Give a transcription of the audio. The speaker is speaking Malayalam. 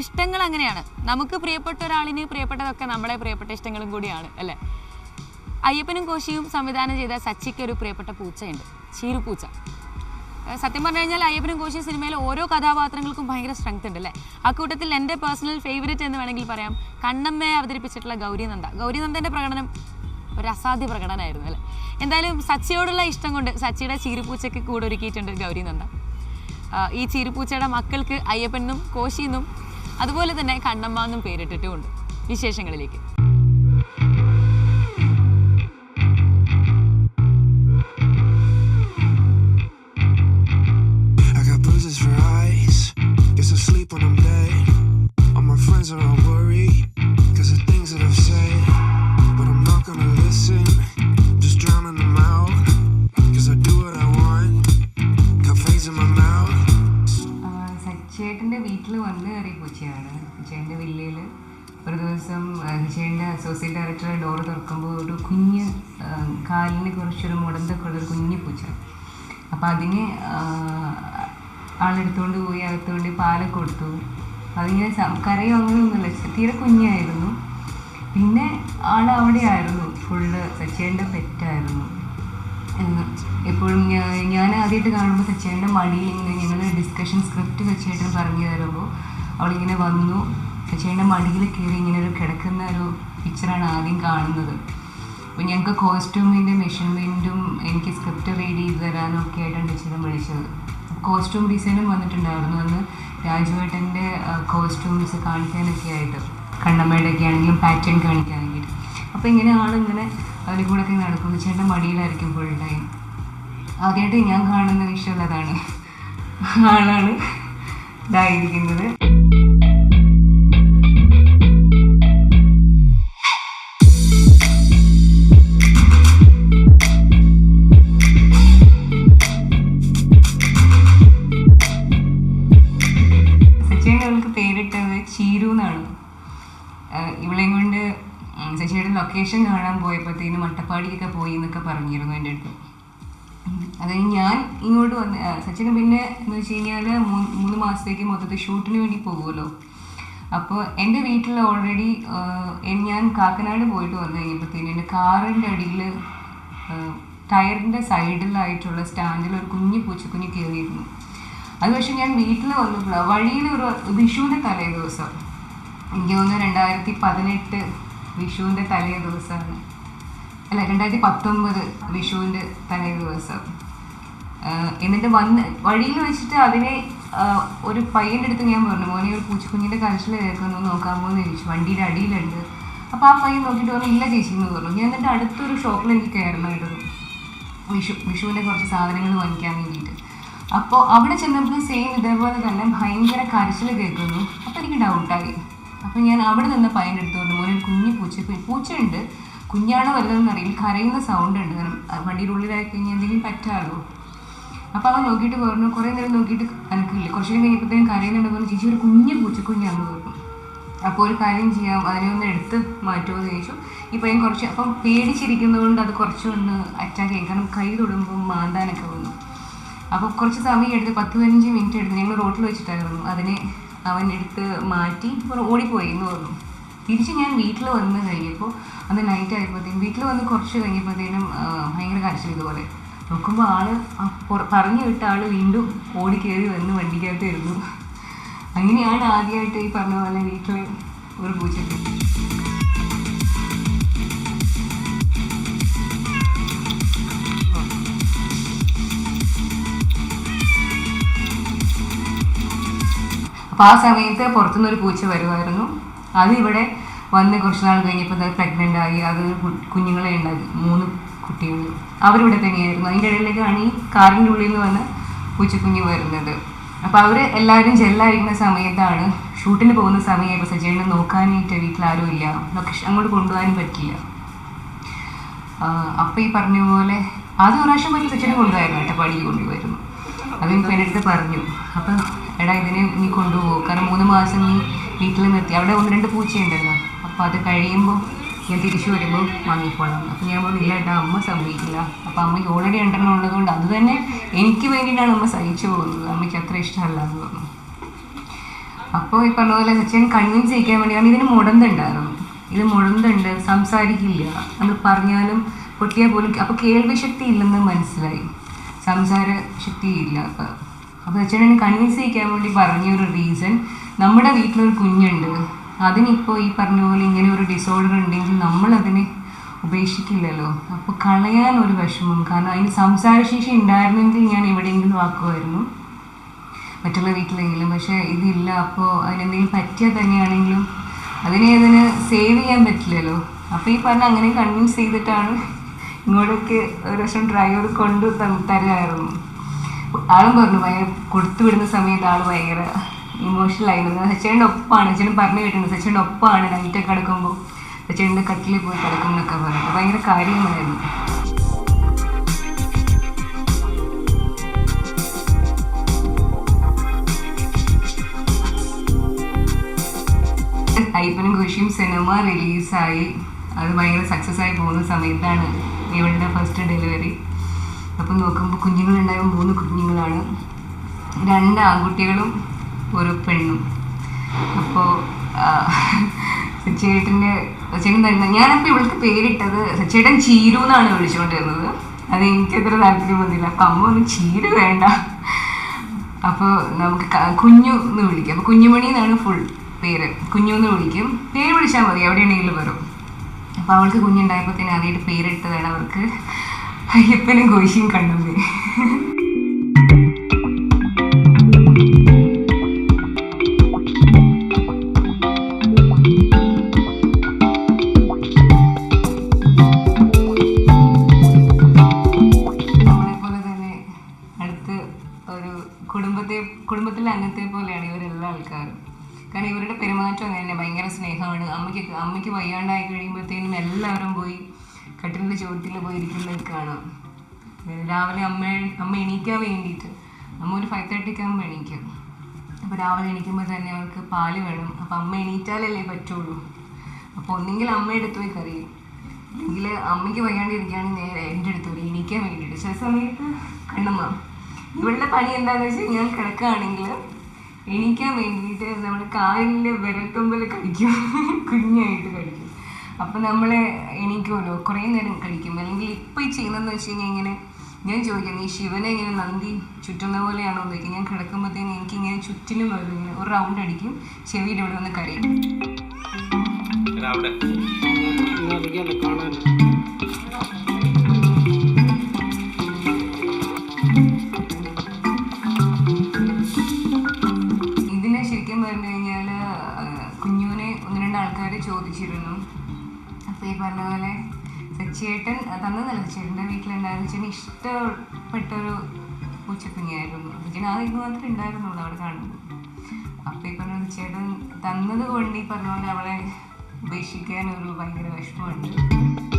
ഇഷ്ടങ്ങൾ അങ്ങനെയാണ്. നമുക്ക് പ്രിയപ്പെട്ട ഒരാളിന് പ്രിയപ്പെട്ടതൊക്കെ നമ്മളെ പ്രിയപ്പെട്ട ഇഷ്ടങ്ങളും കൂടിയാണ് അല്ലേ? അയ്യപ്പനും കോശിയും സംവിധാനം ചെയ്ത സച്ചിക്ക് ഒരു പ്രിയപ്പെട്ട പൂച്ചയുണ്ട് ചീരുപൂച്ച. സത്യം പറഞ്ഞു കഴിഞ്ഞാൽ അയ്യപ്പനും കോശിയും സിനിമയിലെ ഓരോ കഥാപാത്രങ്ങൾക്കും ഭയങ്കര സ്ട്രെങ്ത് ഉണ്ട് അല്ലേ? ആ കൂട്ടത്തിൽ എന്റെ പേഴ്സണൽ ഫേവറേറ്റ് എന്ന് വേണമെങ്കിൽ പറയാം കണ്ണമ്മയെ അവതരിപ്പിച്ചിട്ടുള്ള ഗൗരിനന്ദ. ഗൗരിനന്ദന്റെ പ്രകടനം ഒരു അസാധ്യ പ്രകടനമായിരുന്നു അല്ലേ? എന്തായാലും സച്ചിയോടുള്ള ഇഷ്ടം കൊണ്ട് സച്ചിയുടെ ചീരുപൂച്ചയ്ക്ക് കൂടെ ഒരുക്കിയിട്ടുണ്ട് ഗൗരിനന്ദ ഈ ചീരുപൂച്ചയുടെ മക്കൾക്ക് അയ്യപ്പനും കോശിന്നും അതുപോലെ തന്നെ കണ്ണമ്മ എന്നും പേരിട്ടിട്ടുമുണ്ട് വിശേഷങ്ങളിലേക്ക്. ഡയറക്ടറെ ഡോറ് തുറക്കുമ്പോൾ ഒരു കുഞ്ഞ് കാലിന് കുറച്ചൊരു മുടന്തൊക്കെ ഉള്ളൊരു കുഞ്ഞു പൂച്ച അപ്പോൾ അതിന് ആളെടുത്തുകൊണ്ട് പോയി അകത്തുകൊണ്ട് പാലൊക്കെ കൊടുത്തു. അതിങ്ങനെ കരയോ അങ്ങനെയൊന്നുമില്ല. തീരെ കുഞ്ഞായിരുന്നു. പിന്നെ ആൾ അവിടെ ആയിരുന്നു ഫുള്ള് സച്ചേന്റെ പെറ്റായിരുന്നു. എപ്പോഴും ഞാൻ ആദ്യമായിട്ട് കാണുമ്പോൾ സച്ചേന്റെ മടിയിൽ ഇങ്ങനെ ഞങ്ങൾ ഡിസ്കഷൻ സ്ക്രിപ്റ്റ് സച്ചേട്ടൻ പറഞ്ഞു തരുമ്പോൾ അവളിങ്ങനെ വന്നു. സച്ചേന്റെ മടിയിൽ കയറി ഇങ്ങനെ ഒരു കിടക്കുന്ന ഒരു പിക്ചറാണ് ആദ്യം കാണുന്നത്. അപ്പോൾ ഞങ്ങൾക്ക് കോസ്റ്റ്യൂമിന്റെ മെഷർമെന്റും എനിക്ക് സ്ക്രിപ്റ്റ് റീഡ് ചെയ്ത് തരാനൊക്കെ ആയിട്ടാണ് ടീച്ചറും വിളിച്ചത്. കോസ്റ്റ്യൂം ഡിസൈനും വന്നിട്ടുണ്ടായിരുന്നു അന്ന് രാജുവേട്ടന്റെ കോസ്റ്റ്യൂംസ് കാണിക്കാനൊക്കെ ആയിട്ട്. കണ്ണമ്മയുടെ ഒക്കെ ആണെങ്കിലും പാറ്റേൺ കാണിക്കാൻ വേണ്ടിയിട്ട് അപ്പോൾ ഇങ്ങനെ ആളിങ്ങനെ അതിൽ കൂടെ ഒക്കെ നടക്കും ചേട്ടൻ മടിയിലായിരിക്കും ഫുൾ ടൈം ആദ്യമായിട്ട് ഞാൻ കാണുന്ന വിഷ്വൽ അതാണ്. ആളാണ് ഇതായിരിക്കുന്നത്. ശശിയുടെ കാണാൻ പോയപ്പോഴത്തേനും അട്ടപ്പാടിക്കൊക്കെ പോയി എന്നൊക്കെ പറഞ്ഞിരുന്നു എന്റെ അടുത്ത്. അതായത് അത് ഞാൻ ഇങ്ങോട്ട് വന്ന് സച്ചിന് പിന്നെ എന്ന് വെച്ച് കഴിഞ്ഞാൽ മൂന്ന് മാസത്തേക്ക് മൊത്തത്തിൽ ഷൂട്ടിന് വേണ്ടി പോകുമല്ലോ അപ്പോൾ എന്റെ വീട്ടിൽ ഓൾറെഡി ഞാൻ കാക്കനാട് പോയിട്ട് വന്നു കഴിഞ്ഞപ്പോഴത്തേനും എന്റെ കാറിന്റെ അടിയിൽ ടയറിന്റെ സൈഡിലായിട്ടുള്ള സ്റ്റാൻഡിൽ ഒരു കുഞ്ഞു പൂച്ചക്കുഞ്ഞ് കയറിയിരുന്നു. അത് പക്ഷേ ഞാൻ വീട്ടിൽ വന്നപ്പോഴാണ് വഴിയിൽ ഒരു വിഷുവിന്റെ തലേ ദിവസം എനിക്ക് തോന്നുന്നു രണ്ടായിരത്തി പതിനെട്ട് വിഷുവിന്റെ തലേ ദിവസമാണ് അല്ല രണ്ടായിരത്തി പത്തൊമ്പത് വിഷുവിന്റെ തലേ ദിവസം. എന്നിട്ട് വന്ന് വഴിയിൽ വെച്ചിട്ട് അതിനെ ഒരു പയ്യന്റെ അടുത്ത് ഞാൻ പറഞ്ഞു മോനെ ഒരു പൂച്ചക്കുഞ്ഞിന്റെ കരച്ചിൽ കേൾക്കുന്നു നോക്കാമോ എന്ന് ചോദിച്ചു. വണ്ടിയുടെ അടിയിലുണ്ട്. അപ്പോൾ ആ പയ്യൻ നോക്കിയിട്ട് പറഞ്ഞു ഇല്ല ചേച്ചി എന്ന് പറഞ്ഞു. ഞാൻ എന്നിട്ട് അടുത്തൊരു ഷോപ്പിൽ എനിക്ക് കയറണമായിരുന്നു വിഷു വിഷുവിന്റെ കുറച്ച് സാധനങ്ങൾ വാങ്ങിക്കാൻ വേണ്ടിയിട്ട്. അപ്പോൾ അവിടെ ചെന്നപ്പോൾ സെയിം ഇതേപോലെ തന്നെ ഭയങ്കര കരച്ചിൽ കേൾക്കുന്നു. അപ്പോൾ എനിക്ക് ഡൗട്ടായി അപ്പോൾ ഞാൻ അവിടെ നിന്ന് ഫൈൻ എടുത്തുകൊണ്ട് മോനെ കുഞ്ഞു പൂച്ച പൂച്ചയുണ്ട്. കുഞ്ഞാണോ വല്ലതെന്ന് അറിയില്ല. കരയുന്ന സൗണ്ട് ഉണ്ട്. കാരണം വണ്ടിയുടെ ഉള്ളിലായി കഴിഞ്ഞാൽ എന്തെങ്കിലും പറ്റാമല്ലോ അപ്പോൾ അവൻ നോക്കിയിട്ട് പറഞ്ഞു കുറേ നേരം നോക്കിയിട്ട് അനക്കില്ല? കുറച്ച് നേരം കഴിഞ്ഞപ്പോഴത്തേക്കും കരയുന്നുണ്ട്. പറഞ്ഞു ചേച്ചി ഒരു കുഞ്ഞു പൂച്ചക്കുഞ്ഞാന്ന് പറഞ്ഞു. അപ്പോൾ ഒരു കാര്യം ചെയ്യാം. അതിനെ ഒന്ന് എടുത്ത് മാറ്റുമോ എന്ന് ചോദിച്ചു. ഈ പയ്യൻ കുറച്ച് അപ്പം പേടിച്ചിരിക്കുന്നതുകൊണ്ട് അത് കുറച്ചൊന്ന് അറ്റാക്ക് ചെയ്യും. കാരണം കൈ തൊടുമ്പോൾ മാന്താനൊക്കെ വന്നു. അപ്പോൾ കുറച്ച് സമയം എടുത്ത് പത്ത് പതിനഞ്ച് മിനിറ്റ് എടുത്ത് ഞങ്ങൾ റോട്ടിൽ വെച്ചിട്ടായിരുന്നു. അതിനെ അവൻ എടുത്ത് മാറ്റി ഓടിപ്പോയി എന്ന് പറഞ്ഞു. തിരിച്ച് ഞാൻ വീട്ടിൽ വന്ന് കഴിഞ്ഞപ്പോൾ അന്ന് നൈറ്റ് ആയപ്പോഴത്തേക്കും വീട്ടിൽ വന്ന് കുറച്ച് കഴിഞ്ഞപ്പോഴത്തേനും ഭയങ്കര കരച്ചിൽ ഇതുപോലെ. നോക്കുമ്പോൾ ആൾ ആ പുറ- പറഞ്ഞു വിട്ട ആൾ വീണ്ടും ഓടി കയറി വന്ന് വണ്ടിക്കകത്ത് ഇരുന്നു. അങ്ങനെയാണ് ആദ്യമായിട്ട് ഈ പറഞ്ഞ പോലെ വീട്ടിൽ ഒരു പൂച്ചക്ക് ആ സമയത്ത് പുറത്തുനിന്ന് ഒരു പൂച്ച വരുമായിരുന്നു. അത് ഇവിടെ വന്ന് കുറച്ച് നാൾ കഴിഞ്ഞപ്പോൾ അത് പ്രഗ്നന്റ് ആയി അത് കുഞ്ഞുങ്ങളെ ഉണ്ടാക്കി. മൂന്ന് കുട്ടികൾ അവരിവിടെ തന്നെയായിരുന്നു അതിന്റെ ഇടയിലേക്കാണ് ഈ കാറിന്റെ ഉള്ളിൽ നിന്ന് വന്ന് പൂച്ചക്കുഞ്ഞ് വരുന്നത്. അപ്പോൾ അവർ എല്ലാവരും ജെല്ലായിരിക്കുന്ന സമയത്താണ് ഷൂട്ടിന് പോകുന്ന സമയമായപ്പോൾ സജീവനെ നോക്കാനായിട്ട് വീട്ടിൽ ആരും ഇല്ല. ലൊക്കേഷൻ അങ്ങോട്ട് കൊണ്ടുപോകാനും പറ്റില്ല അപ്പോൾ ഈ പറഞ്ഞ പോലെ ആദ്യ പ്രാവശ്യം പറ്റി സച്ചിനെ കൊണ്ടുപോയായിരുന്നു അട്ടപ്പാടിക്ക് കൊണ്ടുപോയിരുന്നു അത് ഇപ്പം എന്റെ പറഞ്ഞു. അപ്പം എടാ ഇതിനെ നീ കൊണ്ടുപോകും. കാരണം മൂന്ന് മാസം നീ വീട്ടിൽ നിർത്തി. അവിടെ ഒന്ന് രണ്ട് പൂച്ചയുണ്ടല്ലോ. അപ്പോൾ അത് കഴിയുമ്പോൾ ഞാൻ തിരിച്ചു വരുമ്പോൾ വാങ്ങിക്കോളാം. അപ്പം ഞാൻ പറഞ്ഞു ഇല്ല ഏട്ടാ അമ്മ സമ്മതിക്കില്ല. അപ്പം അമ്മയ്ക്ക് ഓൾറെഡി രണ്ടെണ്ണം ഉള്ളതുകൊണ്ട് അത് തന്നെ എനിക്ക് വേണ്ടിയിട്ടാണ് അമ്മ സഹിച്ചു പോകുന്നത്. അമ്മയ്ക്ക് അത്ര ഇഷ്ടമല്ല എന്ന് പറഞ്ഞു. അപ്പോൾ ഈ പറഞ്ഞ പോലെ സച്ചിൻ കൺവിൻസ് ചെയ്യിക്കാൻ വേണ്ടി കാരണം ഇതിന് മുടന്തുണ്ടായിരുന്നു. ഇത് മുടന്തുണ്ട് സംസാരിക്കില്ല. നമ്മൾ പറഞ്ഞാലും പൊട്ടിയാൽ പോലും അപ്പോൾ കേൾവി ശക്തി ഇല്ലെന്ന് മനസ്സിലായി. സംസാര ശക്തി ഇല്ല അപ്പോൾ അച്ഛനെ കൺവിൻസ് ചെയ്യിക്കാൻ വേണ്ടി പറഞ്ഞൊരു റീസൺ നമ്മുടെ വീട്ടിലൊരു കുഞ്ഞുണ്ട്. അതിനിപ്പോൾ ഈ പറഞ്ഞ പോലെ ഇങ്ങനെ ഒരു ഡിസോർഡർ ഉണ്ടെങ്കിൽ നമ്മളതിനെ ഉപേക്ഷിക്കില്ലല്ലോ. അപ്പോൾ കളയാൻ ഒരു വിഷമം. കാരണം അതിന് സംസാരശേഷി ഉണ്ടായിരുന്നെങ്കിൽ ഞാൻ എവിടെയെങ്കിലും ആക്കുമായിരുന്നു. മറ്റുള്ള വീട്ടിലെങ്കിലും. പക്ഷേ ഇതില്ല. അപ്പോൾ അതിനെന്തെങ്കിലും പറ്റിയാൽ തന്നെയാണെങ്കിലും അതിനെ അതിന് സേവ് ചെയ്യാൻ പറ്റില്ലല്ലോ. അപ്പോൾ ഈ പറഞ്ഞ അങ്ങനെ കൺവിൻസ് ചെയ്തിട്ടാണ് ഇങ്ങോട്ടേക്ക് ഒരു വർഷം ഡ്രൈവർ കൊണ്ട് തരായിരുന്നു ആളും പറഞ്ഞു ഭയങ്കര കൊടുത്തു വിടുന്ന സമയത്ത് ആൾ ഭയങ്കര ഇമോഷണൽ ആയിരുന്നു. സച്ചേന്റെ ഒപ്പമാണ് സച്ചേൻ പറഞ്ഞു കേട്ടിട്ടുണ്ട് സച്ചേന്റെ ഒപ്പമാണ് നൈറ്റൊക്കെ കിടക്കുമ്പോൾ സച്ചേന്റെ കട്ടിലിൽ പോയി കിടക്കും എന്നൊക്കെ പറഞ്ഞു ഭയങ്കര കാര്യമായിരുന്നു ഐപ്പനും കുഷിയും സിനിമ റിലീസായി അത് ഭയങ്കര സക്സസ് ആയി പോകുന്ന സമയത്താണ്. ഇവളുടെ ഫസ്റ്റ് ഡെലിവറി അപ്പം നോക്കുമ്പോൾ കുഞ്ഞുങ്ങളുണ്ടായ മൂന്ന് കുഞ്ഞുങ്ങളാണ്. രണ്ട് ആൺകുട്ടികളും ഒരു പെണ്ണും. അപ്പോൾ സച്ചേട്ടന്റെ സച്ചേട്ടൻ തന്നെ ഞാനപ്പോൾ ഇവൾക്ക് പേരിട്ടത് സച്ചേട്ടൻ ചീരു എന്നാണ് വിളിച്ചുകൊണ്ടിരുന്നത്. അത് എനിക്കത്ര താല്പര്യം വന്നില്ല. അപ്പം അമ്മ ഒന്ന് ചീരു വേണ്ട. അപ്പോൾ നമുക്ക് കുഞ്ഞു എന്ന് വിളിക്കാം. അപ്പോൾ കുഞ്ഞുമണി എന്നാണ് ഫുൾ പേര്. കുഞ്ഞു എന്ന് വിളിക്കും. പേര് വിളിച്ചാൽ മതി. എവിടെയാണെങ്കിലും വരും. അപ്പോൾ അവൾക്ക് കുഞ്ഞുണ്ടായപ്പോൾ തന്നെ ആദ്യമായിട്ട് പേരിട്ടതാണ് അവർക്ക് അയ്യപ്പനും കോശിയും കുടുംബത്തെ കുടുംബത്തിലെ അംഗത്തെ പോലെയാണ് ഇവരെല്ലാ ആൾക്കാരും. കാരണം ഇവരുടെ പെരുമാറ്റം അങ്ങനെ തന്നെ. ഭയങ്കര സ്നേഹമാണ്. അമ്മയ്ക്ക് അമ്മയ്ക്ക് വയ്യാണ്ടായി കഴിയുമ്പോഴത്തേനും എല്ലാവരും പോയി കട്ടിലിന്റെ ചുവട്ടിൽ പോയി ഇരിക്കുന്നത് കാണാം രാവിലെ അമ്മ അമ്മ എണീക്കാൻ വേണ്ടിയിട്ട്. അമ്മ ഒരു ഫൈവ് തേർട്ടിക്ക് ആകുമ്പോൾ എണീക്കും. അപ്പോൾ രാവിലെ എണീക്കുമ്പോൾ തന്നെ അവൾക്ക് പാൽ വേണം. അപ്പോൾ അമ്മ എണീറ്റാലല്ലേ പറ്റുള്ളൂ. അപ്പോൾ ഒന്നെങ്കിൽ അമ്മ എടുത്തു പോയി കറിയും അല്ലെങ്കിൽ അമ്മയ്ക്ക് വയ്യാണ്ടിരിക്കുകയാണെങ്കിൽ നേരെ എന്റെ അടുത്ത് വരും എണീക്കാൻ വേണ്ടിയിട്ട്. ചില സമയത്ത് കണ്ണമ്മ. ഇവളുടെ പണി എന്താണെന്ന് വെച്ചാൽ ഞാൻ കിടക്കുകയാണെങ്കിൽ എണീക്കാൻ വേണ്ടിയിട്ട് നമ്മൾ കാലിന്റെ വിരൽത്തുമ്പിൽ കടിക്കും കുഞ്ഞായിട്ട് കടിക്കും അപ്പം നമ്മൾ എണീക്കുമല്ലോ? കുറേ നേരം കഴിക്കും അല്ലെങ്കിൽ ഇപ്പം ഈ ചെയ്യുന്നതെന്ന് വെച്ച് കഴിഞ്ഞാൽ ഇങ്ങനെ ഞാൻ ചോദിക്കാം ഈ ശിവനെ ഇങ്ങനെ നന്ദി ചുറ്റുന്ന പോലെയാണോ? എന്ന് ചോദിക്കും. ഞാൻ കിടക്കുമ്പോഴത്തേന് എനിക്ക് ഇങ്ങനെ ചുറ്റിനും വരും ഇങ്ങനെ ഒരു റൗണ്ട് അടിക്കും. ചെവിയിലൂടെ ഇവിടെ വന്ന് കരയും. ചോദിച്ചിരുന്നു. അപ്പോൾ ഈ പറഞ്ഞ പോലെ സച്ചിയേട്ടൻ തന്നതല്ല ചേട്ടന്റെ വീട്ടിലുണ്ടായിരുന്നു ചേട്ടൻ ഇഷ്ടപ്പെട്ടൊരു പൂച്ചക്കുഞ്ഞായിരുന്നു. ചേട്ടൻ ആ ഇത് മാത്രമേ ഉണ്ടായിരുന്നുള്ളൂ അവിടെ കാണുമ്പോൾ. അപ്പോൾ ഈ പറഞ്ഞ ചേട്ടൻ തന്നത് കൊണ്ട് ഈ പറഞ്ഞ പോലെ അവളെ ഉപേക്ഷിക്കാൻ ഒരു ഭയങ്കര വിഷമമുണ്ട്.